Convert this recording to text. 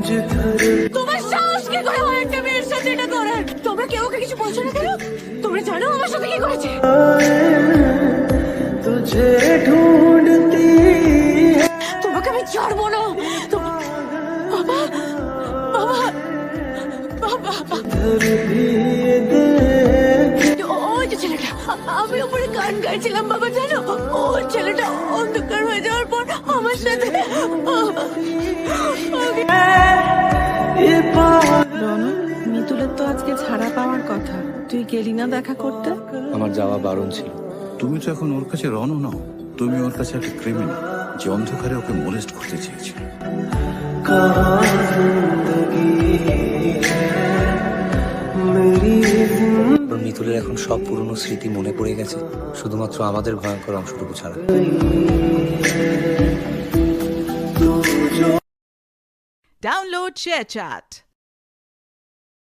তোমার সাহস কি করে একটা মেয়ের সাথে এটা করার? তোমরা কিছু বলছো না কেন? জানো আমার সাথে কি করেছে? তুঝে তোমাকে আমি ছাড়বো না। বাবা বাবা বাবা। আমি উপরে গান গাইছিলাম বাবা জানো? ও ছেলেটা অন্ধকার হয়ে যাওয়ার পর আমার সাথে মিতুলের তো আজকে ছাড়া পাওয়ার কথা। তুই গেলি না দেখা করতে? আমার যাওয়া বারণ ছিল। তুমি তো এখন ওর কাছে রনু নাও তুমি ওর কাছে একটা ক্রিমিনাল যে অন্ধকারে ওকে মোলেস্ট করতে চেয়েছিল মিতুলের এখন সব পুরনো স্মৃতি মনে পড়ে গেছে শুধুমাত্র আমাদের ভয়ঙ্কর অংশটুকু ছাড়া। Download ShareChat.